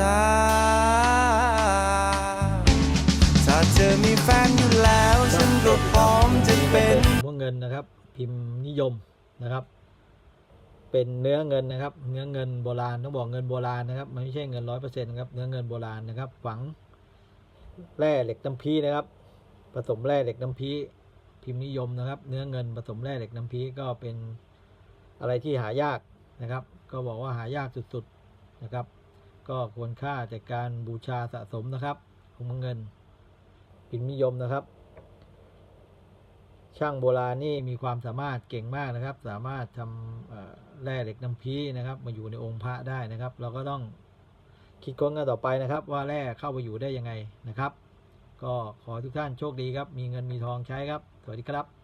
ตา ถ้าเธอมีแฟนอยู่แล้ว ฉันก็พร้อมจะเป็นเงินนะครับ พิมพ์นิยมนะครับ เป็นเนื้อเงินนะครับ เนื้อเงินโบราณต้องบอกเงินโบราณนะครับ มันไม่ใช่เงินร้อยเปอร์เซ็นต์ครับ เนื้อเงินโบราณนะครับ ฝังแร่เหล็กน้ำพีนะครับ ผสมแร่เหล็กน้ำพีพิมพ์นิยมนะครับ เนื้อเงินผสมแร่เหล็กน้ำพีก็เป็นอะไรที่หายากนะครับ ก็บอกว่าหายากสุดๆนะครับ ก็ควรค่าจากการบูชาสะสมนะครับของเงินพิมพ์นิยมนะครับ ช่างโบราณนี่มีความสามารถเก่งมากนะครับ สามารถทำแร่เหล็กน้ำพีนะครับ มาอยู่ในองค์พระได้นะครับ เราก็ต้องคิดค้นกันต่อไปนะครับ ว่าแร่เข้าไปอยู่ได้ยังไงนะครับ ก็ขอทุกท่านโชคดีครับ มีเงินมีทองใช้ครับ สวัสดีครับ